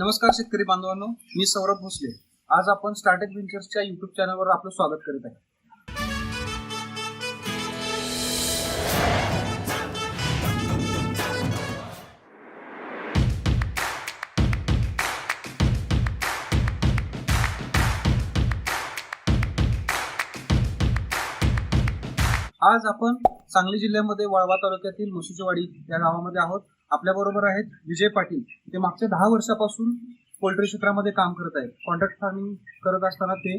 नमस्कार शेतकरी बांधवांनो मी सौरभ भोसले. आज आपण स्टार्टअप व्हेंचर्सच्या युट्यूब चॅनलवर आपलं स्वागत करीत आहे आज आपण सांगली जिल्ह्यामध्ये वाळवा तालुक्यातील मुसुचेवाडी या गावामध्ये आहोत. आपल्या बरोबर आहेत विजय पाटील. ते मागच्या दहा वर्षापासून पोल्ट्री क्षेत्रामध्ये काम करत आहेत. कॉन्ट्रॅक्ट फार्मिंग करत असताना ते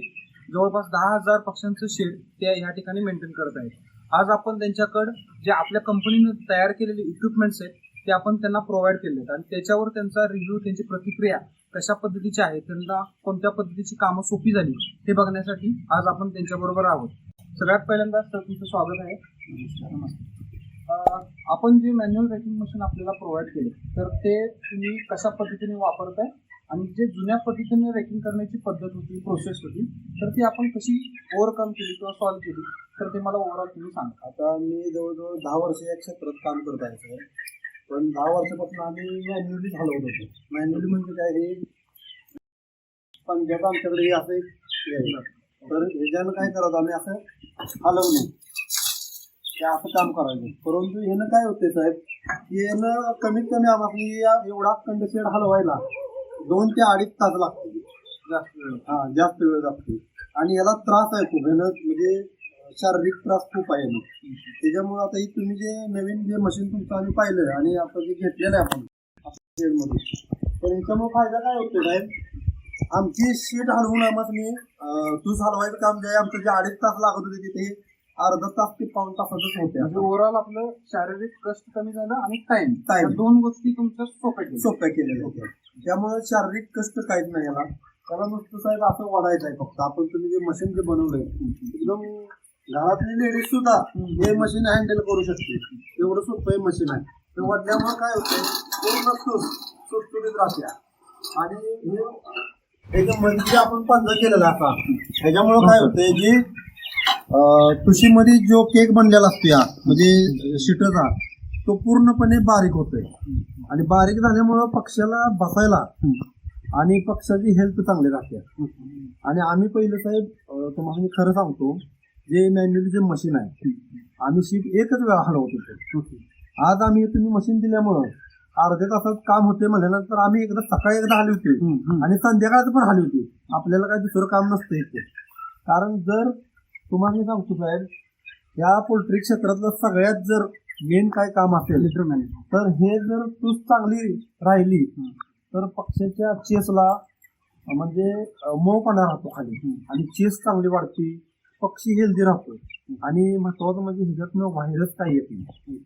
जवळपास दहा हजार पक्ष्यांचं शेड ते ह्या ठिकाणी मेंटेन करत आहेत. आज आपण त्यांच्याकडं जे आपल्या कंपनीने तयार केलेले इक्विपमेंट्स आहेत ते आपण त्यांना प्रोव्हाइड केले आहेत. आणि त्याच्यावर त्यांचा रिव्ह्यू त्यांची प्रतिक्रिया कशा पद्धतीची आहे त्यांना कोणत्या पद्धतीची कामं सोपी झाली हे बघण्यासाठी आज आपण त्यांच्याबरोबर आहोत. सगळ्यात पहिल्यांदा सर तुमचं स्वागत आहे. अं, आपण जे मॅन्युअल रेकिंग मशीन आपल्याला प्रोव्हाइड केले तर ते तुम्ही कशा पद्धतीने वापरताय आणि जे जुन्या पद्धतीने रेकिंग करण्याची पद्धत होती प्रोसेस होती तर ती आपण कशी ओव्हरकम केली किंवा सॉल्व्ह केली तर ते मला ओव्हरऑल तुम्ही सांगा. आता मी जवळजवळ दहा वर्ष या क्षेत्रात काम करत आहे सर. पण दहा वर्षापासून आम्ही मॅन्युअली हलवत होतो. मॅन्युअली म्हणजे काय हे पंजाब आमच्याकडे हे असं एक हे आहे. तर ह्याच्यानं काय करत आम्ही असं हलवणे असं काम करायचं. परंतु ह्यानं काय होते साहेब यानं कमीत कमी आम्हाला एवढा अखंड शेड हलवायला दोन ते अडीच तास लागते जास्त वेळ. हा जास्त वेळ लागतो. आणि याला त्रास आहे खूप. यानं म्हणजे शारीरिक त्रास खूप आहे यानं. त्याच्यामुळे आता ही तुम्ही जे नवीन जे मशीन तुमचं आम्ही पाहिलं आणि आता जे घेतलेलं आहे आपण मध्ये तर याच्यामुळे फायदा काय होतो साहेब? आमची शीट हलवून आम्हाला तूच हलवायचं काम जे आमचं जे अडीच तास लागत होते तिथे अर्धा तास ते पाऊन तासातच होते म्हणजे ओव्हरऑल आपलं शारीरिक कष्ट कमी झालं आणि टाइम Time. दोन गोष्टी तुमच्या सोप्या केल्या. सोप्या केलेल्या होत्या त्यामुळे शारीरिक कष्ट काहीच नाही याला. त्याला नुसतं साहेब असं वाढायचं आहे फक्त. आपण तुम्ही जे मशीन जे बनवलंय एकदम घरातली लेडीज सुद्धा हे मशीन हँडल करू शकते एवढं सोपं हे मशीन आहे. ते वाढल्यामुळे काय होतं पूर्ण सूट सुटसुटीत राहत्या. आणि हे मध्ये जे आपण पंजा केलेला आता. ह्याच्यामुळं काय होतंय की तुशीमध्ये जो केक बनलेला असतो या म्हणजे शिटचा तो पूर्णपणे बारीक होतोय. आणि बारीक झाल्यामुळं पक्ष्याला बसायला आणि पक्षाची हेल्थ चांगली राहते. आणि आम्ही पहिले साहेब तुम्हाला मी खरं सांगतो जे मॅन्युअली जे मशीन आहे आम्ही शीट एकच वेळा हलवत होतो. आज आम्ही तुम्ही मशीन दिल्यामुळं अर्ध्या तासात काम होते म्हणल्यानंतर आम्ही एकदा सकाळी एकदा आली होती आणि संध्याकाळचं पण आली होती आपल्याला काय दुसरं काम नसतं इथे. कारण जर तुम्हाला सांगतो साहेब या पोल्ट्री क्षेत्रातलं सगळ्यात जर मेन काय काम असेल तर हे जर तूच चांगली राहिली तर पक्षाच्या चेसला म्हणजे अं, मऊपणा राहतो खाली. आणि चेस चांगली वाढते पक्षी हेल्दी राहतो. आणि महत्वाचं म्हणजे ह्याच्यातनं व्हायरस काही येत नाही.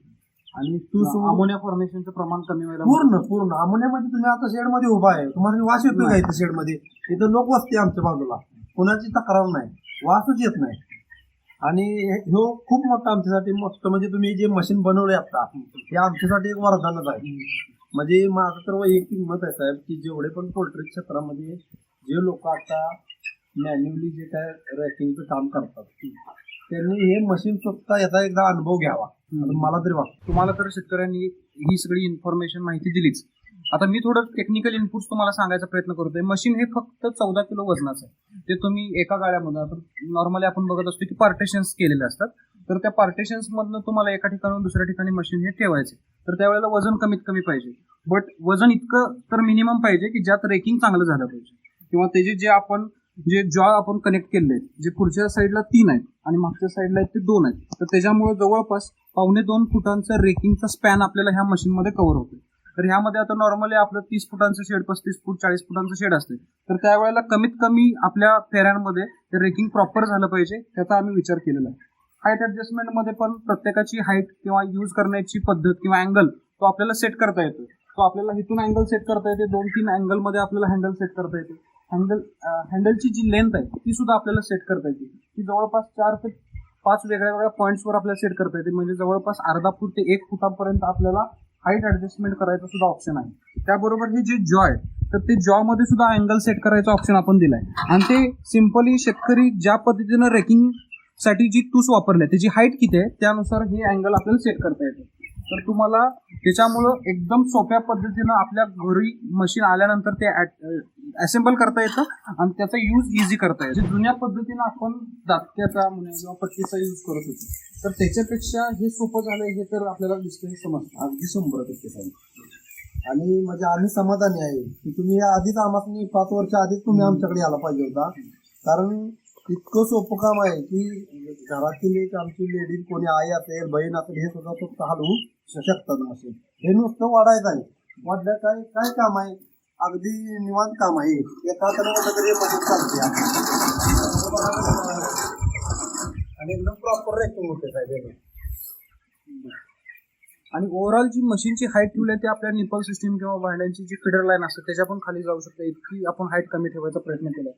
आणि तू अमोनिया फॉर्मेशनचं प्रमाण कमी व्हायला पूर्ण पूर्ण. अमोनियामध्ये तुम्ही आता शेडमध्ये उभा आहे. तुम्हाला वास येतो का इथं शेडमध्ये इथं लोक वसते आमच्या बाजूला. कोणाची तक्रार नाही. वासच येत नाही. आणि हे- ह्यो खूप मोठा आमच्यासाठी मोठं म्हणजे तुम्ही जे मशीन बनवलंय आता हे आमच्यासाठी एक वरदानच आहे. म्हणजे माझं तर वैयक्तिक मत आहे साहेब की जेवढे पण पोल्ट्री क्षेत्रामध्ये जे लोक आता मॅन्युअली जे काय रॅकिंगचं काम करतात त्यांनी हे मशीन स्वतः याचा एकदा अनुभव घ्यावा. मला तरी वाटतं. तुम्हाला तर शेतकऱ्यांनी ही सगळी इन्फॉर्मेशन माहिती दिलीच. आता मी थोडं टेक्निकल इनपुट्स तुम्हाला सांगायचा प्रयत्न करतोय. मशीन हे फक्त चौदा किलो वजनाचं आहे. ते तुम्ही एका गाड्यामध्ये आता नॉर्मली आपण बघत असतो की पार्टेशन्स केलेले असतात. तर त्या पार्टेशन्स मधनं तुम्हाला एका ठिकाणून दुसऱ्या ठिकाणी मशीन हे ठेवायचे. तर त्यावेळेला वजन कमीत कमी पाहिजे. बट वजन इतकं तर मिनिमम पाहिजे की ज्यात रेकिंग चांगलं झालं पाहिजे. किंवा त्याचे जे आपण जे जॉ आपण कनेक्ट केले जे पुढच्या साईडला तीन आहेत आणि मागच्या साईडला आहेत ते दोन आहेत. तर त्याच्यामुळे जवळपास पावणे दोन फुटांचा रेकिंगचा स्पॅन आपल्याला ह्या मशीनमध्ये कव्हर होतो तर ह्यामध्ये आता नॉर्मली आपलं तीस फुटांचं शेड पस्तीस फूट चाळीस फुटांचं शेड असते तर त्यावेळेला कमीत कमी आपल्या फेऱ्यांमध्ये ते रेकिंग प्रॉपर झालं पाहिजे त्याचा आम्ही विचार केलेला आहे. हाईट ॲडजस्टमेंटमध्ये पण प्रत्येकाची हाईट किंवा यूज करण्याची पद्धत किंवा अँगल तो आपल्याला सेट करता येतो तो आपल्याला इथून अँगल सेट करता येते दोन तीन अँगलमध्ये आपल्याला हँडल सेट करता येते. हँडल हँडलची जी लेंथ आहे ती सुद्धा आपल्याला सेट करता येते. ती जवळपास चार ते पाच वेगळ्या वेगळ्या पॉईंट्सवर आपल्याला सेट करता येते. म्हणजे जवळपास अर्धा फूट ते एक फुटापर्यंत आपल्याला हाईट ऍडजस्टमेंट करायचं सुद्धा ऑप्शन आहे. त्याबरोबर हे जे जॉ आहे तर ते जॉ मध्ये सुद्धा अँगल सेट करायचा ऑप्शन आपण दिलाय. आणि ते सिम्पली शेतकरी ज्या पद्धतीनं रेकिंगसाठी जी तूस वापरली आहे, त्याची हाईट किती आहे त्यानुसार हे अँगल आपल्याला सेट करता येते. तर तुम्हाला त्याच्यामुळं एकदम सोप्या पद्धतीनं आपल्या घरी मशीन आल्यानंतर ते असेंबल करता येतं आणि त्याचा यूज इझी करता येतो. जुन्या पद्धतीनं आपण दातक्याचा म्हणा किंवा पट्टीचा यूज करत होतो तर त्याच्यापेक्षा हे सोपं झालंय हे तर आपल्याला दिसतं समजतं. अगदी शंभर टक्के साहेब. आणि म्हणजे आम्ही समाधानी आहे की तुम्ही आधीच आम्हाला पाच वर्ष आधीच तुम्ही आमच्याकडे आला पाहिजे होता. कारण इतकं सोपं काम आहे की घरातील एक आमची लेडीज कोणी आई असेल बहीण असेल हे सुद्धा फक्त हलवू शकतात असेल हे नुसतं वाढायचं आहे. वाढलं काय काय काम आहे? अगदी निवांत काम आहे. एका हाताने तरी मशीन चालते आणि एकदम प्रॉपर रेटिंग होते साहेब. आणि ओव्हरऑल जी मशीनची हाईट ठेवली आहे ती आपल्या निपल सिस्टीम किंवा भांड्यांची जी फिडर लाईन असते त्याच्या पण खाली जाऊ शकते. इतकी आपण हाईट कमी ठेवायचा प्रयत्न केलाय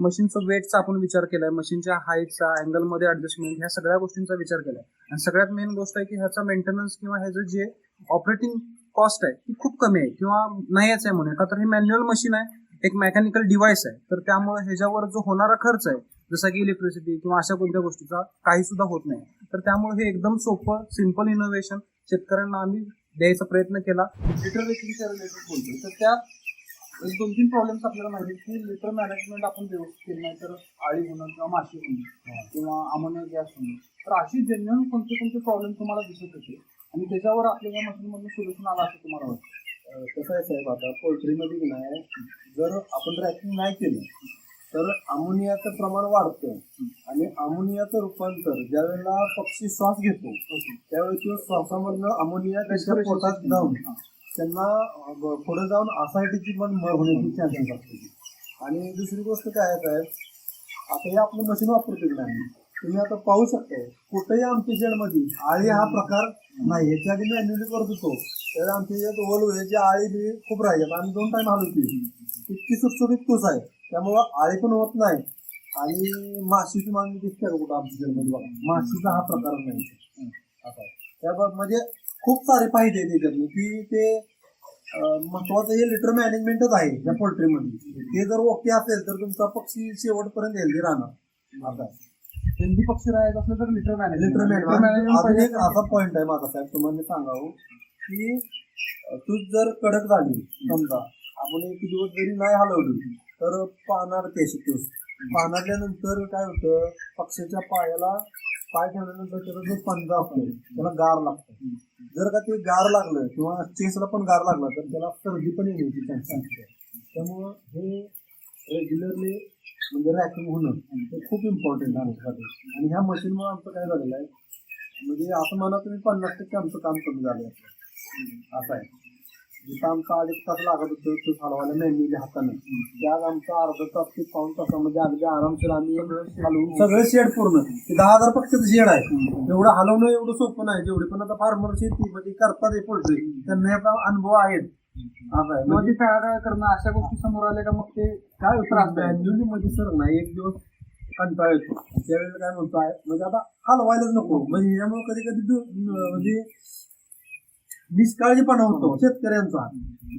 मशीनचं वेटचा आपण विचार केलाय मशीनच्या हाईटचा अँगलमध्ये ऍडजस्टमेंट ह्या सगळ्या गोष्टींचा विचार केलाय आणि सगळ्यात मेन गोष्ट आहे की ह्याचा मेंटेनन्स किंवा ह्याचं जे ऑपरेटिंग कॉस्ट आहे ती खूप कमी आहे किंवा नाहीच आहे म्हणूया का तर हे मॅन्युअल मशीन आहे एक मेकॅनिकल डिव्हाइस आहे. तर त्यामुळे ह्याच्यावर जो होणारा खर्च आहे जसा की इलेक्ट्रिसिटी किंवा अशा कोणत्या गोष्टीचा काही सुद्धा होत नाही. तर त्यामुळे हे एकदम सोपं सिंपल इनोव्हेशन शेतकऱ्यांना आम्ही द्यायचा प्रयत्न केला. लिटर रेटिंगच्या रिलेटेड बोलतो तर त्या एक दोन तीन प्रॉब्लेम्स आपल्याला माहिती की लिटर मॅनेजमेंट आपण व्यवस्थित केलं नाही तर आळी होणं किंवा माशी होणं किंवा अमोनिया गॅस होणं. तर अशी जेन्युअन कोणते कोणते प्रॉब्लेम तुम्हाला दिसत होते? आणि त्याच्यावर आपल्या या मशीनमधून सोल्युशन आलं असं तुम्हाला वाटतं? कसं आहे साहेब आता पोल्ट्रीमध्ये नाही जर आपण रॅकिंग नाही केलं तर अमोनियाचं प्रमाण वाढतं. आणि अमोनियाचं रूपांतर ज्या वेळेला पक्षी श्वास घेतो त्यावेळी किंवा श्वासामधनं अमोनिया त्याच्या पोटात जाऊन त्यांना पुढे जाऊन आसायटीची पण मर होण्याची चान्सेस असते. आणि दुसरी गोष्ट काय आहे साहेब आता हे आपलं मशीन वापरतो की नाही? तुम्ही आता पाहू शकताय कुठेही आमच्या शेडमध्ये आळी हा प्रकार नाही. याच्या आधी मॅन्युअली करत होतो. त्यावेळी आमच्या याच्यात ओल याची आळी बी खूप राहिल्यात. आम्ही दोन टाइम होती. इतकी सुटसुटीत तूच आहे. त्यामुळं आळी पण होत नाही. आणि माशीची मागणी दिसते का कुठं आमच्या शेडमध्ये बघा? माशीचा हा प्रकार नाही. असा त्याबाबत म्हणजे खूप सारे फायदे आहेत त्याच्यातून की ते महत्वाचं हे लिटर मॅनेजमेंटच आहे त्या पोल्ट्रीमध्ये ते जर ओके असेल तर तुमचा पक्षी शेवटपर्यंत हेल्दी राहणार. आता हेल्दी पक्षी राहायचं असलं तर लिटर मॅनेज लिटर मॅनेजमेंट असा पॉईंट आहे माझा साहेब तुम्हाला सांगावं की तूच जर कडक झाली समजा आपण एक दिवस जरी नाही हलवली तर पाहणार ते शिकतोस पाहण्यानंतर काय होतं पक्षाच्या पायाला पाय ठेवल्यानंतर त्याचा जो पंजा असतो त्याला गार लागतो. जर का ते गार लागलं किंवा चेसला पण गार लागला तर त्याला सर्दी पण येण्याची चान्सेस असते त्यामुळं हे रेग्युलरली म्हणजे रॅकिंग होणं ते खूप इम्पॉर्टंट आहे आमच्यासाठी. आणि ह्या मशीनमुळे आमचं काय झालेलं आहे? म्हणजे असं म्हणा तुम्ही पन्नास टक्के आमचं काम कमी झालं आहे असं आहे. जिथं आमचा अडीच तास लागत होतं तो चालवायला मॅन्युअली हाताने. त्यात आमचा अर्धा तास ते पाऊन तासामध्ये अगदी आरामशीर आम्ही हलवून सगळं शेड पूर्ण. ते दहा हजार पक्षाचं शेड आहे. एवढं हलवणं एवढं सोपं नाही. जेवढे पण आता फार्मर शेती म्हणजे करतात हे पोल्ट्री. त्यांना याचा अनुभव आहेत. ते टाळाटाळ करणं अशा गोष्टी समोर आल्या का मग ते काय होतं मॅन्युअली मध्ये सर ना एक दिवस कंटाळ येतो. त्यावेळेला काय म्हणतो आहे म्हणजे आता हलवायलाच नको. म्हणजे ह्यामुळे कधी कधी म्हणजे निष्काळजीपणा होतो शेतकऱ्यांचा.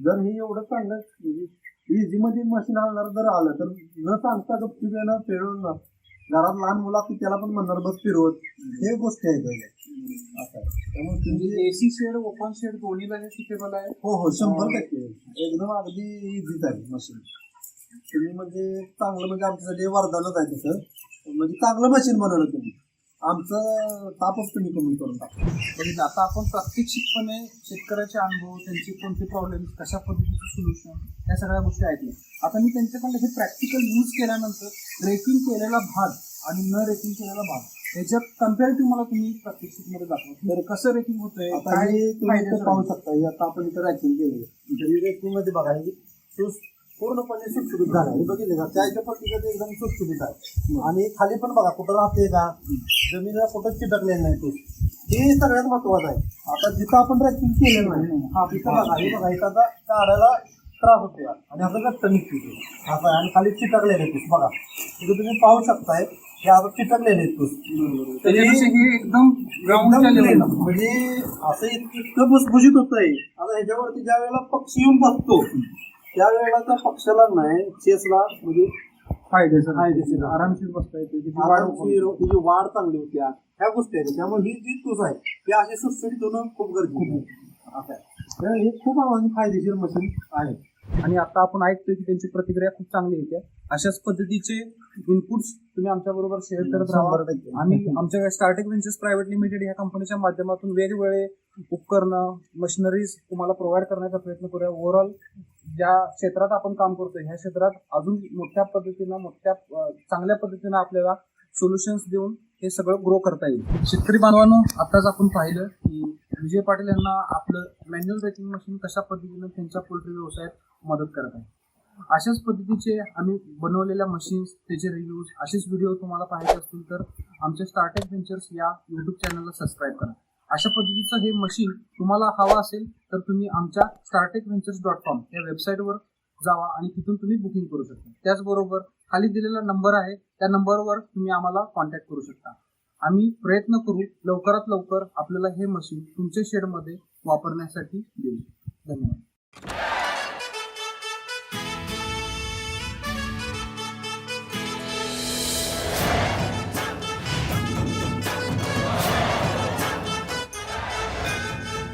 जर हे एवढं चांगलं म्हणजे इझी मध्ये मशीन हलणार जर आलं तर न सांगता गप्पी येणं फिरवून घरात लहान मुलं असतील त्याला पण म्हणणार बस फिरवत. हे गोष्टी आहेत. आहे. त्यामुळे तुम्ही एसी शेड ओपन शेड दोन्हीला हे सुटेबल आहे? हो हो शंभर टक्के. एकदम अगदी इझीच आहे मशीन तुम्ही म्हणजे चांगलं म्हणजे आमच्यासाठी वरदानच आहे तसं म्हणजे चांगलं मशीन बनवलं तुम्ही. आमचं तापच तुम्ही कमी करून टाका म्हणजे आता आपण प्रात्यक्षिकपणे शेतकऱ्याचे अनुभव त्यांचे कोणते प्रॉब्लेम कशा पद्धतीचे सोल्युशन या सगळ्या गोष्टी ऐकल्या आता मी त्यांच्याकडे हे प्रॅक्टिकल यूज केल्यानंतर रेटिंग केलेला भाग आणि न रेटिंग केलेला भाग याच्यात कम्पॅरेटिव्ह मला तुम्ही प्रात्यक्षिकमध्ये दाखवा. तर कसं रेटिंग होतंय काय पाहू शकता हे आता आपण इथं रॅकिंग केले तरी रॅकिंगमध्ये बघा पूर्णपणे सुटसुटीत झाला. हे बघितले का? चायच्या पट्टीचं ते एकदम सुटसुटीत आहे. आणि खाली पण बघा कुठं राहते का? जमिनीला कुठं चिटकलेलं नाही तो. हे सगळ्यात महत्वाचं आहे. आता जिथं आपण रॅकिंग केलेलं नाही हा तिथं बघा हे बघा इथं आता काढायला त्रास होतो. आणि असं घट्ट निघते. असं आहे. आणि खाली चिटकलेले तूस बघा इथं तुम्ही पाहू शकताय हे आता चिटकलेले तूस त्याच्यापेक्षा हे एकदम. म्हणजे असं इत- इतकं भुसभुशीत होतंय. आता ह्याच्यावरती ज्या वेळेला पक्षी येऊन बसतो त्या वेळेला त्या पक्षाला नाही चेसला म्हणजे फायदेशीर फायदेशीर. आरामशीर बसता येते तिची वाढ चांगली होती. ह्या गोष्टी आहेत. त्यामुळे ही जी तूस आहे ती अशी सुटसुटीत होणं खूप गरजेचं आहे. तर हे खूप फायदेशीर मशीन आहे. आणि आता आपण ऐकतोय की त्यांची प्रतिक्रिया खूप चांगली येते. अशाच पद्धतीचे इनपुट्स तुम्ही आमच्या बरोबर शेअर करत राहा. आम्ही आमच्या स्टार्टिंग व्हेंचर्स प्रायव्हेट लिमिटेड या कंपनीच्या माध्यमातून वेगवेगळे उपकरणं मशिनरीज तुम्हाला प्रोव्हाइड करण्याचा प्रयत्न करूया. ओव्हरऑल ज्या क्षेत्रात आपण काम करतो ह्या क्षेत्रात अजून मोठ्या पद्धतीनं मोठ्या चांगल्या पद्धतीनं आपल्याला सोल्युशन्स देऊन हे सगळं ग्रो करता येईल. शेतकरी बांधवांनो आताच आपण पाहिलं की विजय पाटील यांना आपलं मॅन्युअल ब्रेकिंग मशीन कशा पद्धतीनं त्यांच्या पोल्ट्री व्यवसायात मदत करत आहे. अशाच पद्धतीचे आम्ही बनवलेल्या मशीन्स त्याचे रिव्ह्यूज असेच व्हिडिओ तुम्हाला पाहायचे असतील तर आमच्या स्टार्टअप व्हेंचर्स या युट्यूब चॅनलला सबस्क्राईब करा. अशा पद्धतीचं हे मशीन तुम्हाला हवं असेल तर तुम्ही आमच्या स्टार्टेक व्हेंचर्स डॉट कॉम या वेबसाईटवर जावा आणि तिथून तुम्ही बुकिंग करू शकता. त्याचबरोबर खाली दिलेला नंबर आहे त्या नंबरवर तुम्ही आम्हाला कॉन्टॅक्ट करू शकता. आम्ही प्रयत्न करू लवकरात लवकर आपल्याला हे मशीन तुमच्या शेडमध्ये वापरण्यासाठी देऊ. धन्यवाद.